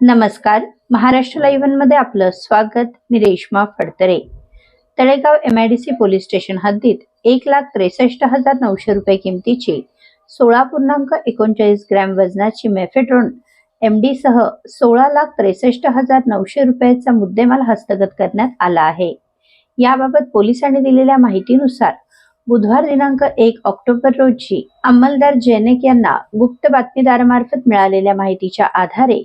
नमस्कार. महाराष्ट्र लाईव्हमध्ये आपलं स्वागत. मी Reshma Phadtare. Talegaon MIDC police station हद्दीत एक लाख त्रेसष्ट हजार नऊशे रुपये किमतीची सोळा पूर्णांक एकोणचाळीस ग्रॅम वजनाची मेफेड्रोन एमडी सह सोळा लाख त्रेसष्ट हजार नऊशे रुपयाचा मुद्देमाल हस्तगत करण्यात आला आहे. याबाबत पोलिसांनी दिलेल्या माहितीनुसार बुधवार दिनांक एक ऑक्टोबर रोजी अंमलदार जैनेक यांना गुप्त बातमीदारामार्फत मिळालेल्या माहितीच्या आधारे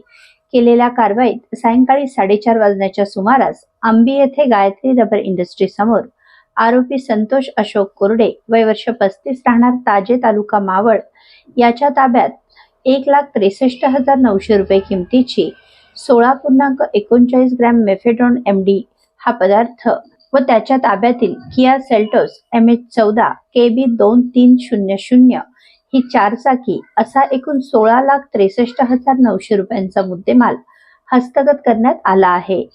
केलेल्या कारवाईत सायंकाळी साडेचार वाजण्याच्या सुमारास आंबी येथे गायत्री रबर इंडस्ट्री समोर आरोपी संतोष अशोक कोरडे वय वर्ष पस्तीस राहणार ताजे तालुका मावळ याच्या ताब्यात एक लाख त्रेसष्ट हजार नऊशे रुपये किमतीची सोळा पूर्णांक एकोणचाळीस ग्रॅम मेफेड्रॉन एम डी हा पदार्थ व त्याच्या ताब्यातील किया सेल्टोस एम एच चौदा के बी दोन तीन शून्य शून्य ही चारचाकी असा एकूण सोळा लाख त्रेसष्ट हजार नऊशे रुपयांचा मुद्देमाल हस्तगत करण्यात आला आहे.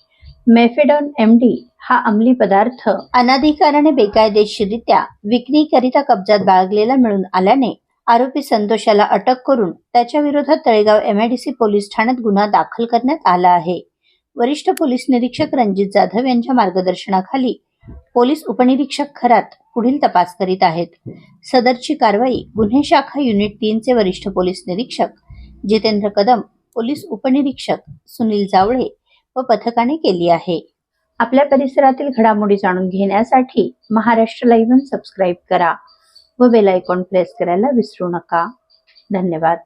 मेफेडॉन एम डी हा अंमली पदार्थ अनाधिकाराने बेकायदेशीरित्या विक्रीकरिता कब्जात बाळगलेला मिळून आल्याने आरोपी संतोषाला अटक करून त्याच्या विरोधात तळेगाव एमआयडीसी पोलीस ठाण्यात गुन्हा दाखल करण्यात आला आहे. वरिष्ठ पोलीस निरीक्षक रणजित जाधव यांच्या मार्गदर्शनाखाली पोलीस उपनिरीक्षक खरात पुढील तपास करीत आहेत. सदरची कारवाई गुन्हे शाखा युनिट तीनचे वरिष्ठ पोलीस निरीक्षक जितेंद्र कदम पोलीस उपनिरीक्षक सुनील जावळे व पथकाने केली आहे. आपल्या परिसरातील घडामोडी जाणून घेण्यासाठी महाराष्ट्र लाईव्ह सबस्क्राईब करा व बेल आयकॉन प्रेस करायला विसरू नका. धन्यवाद.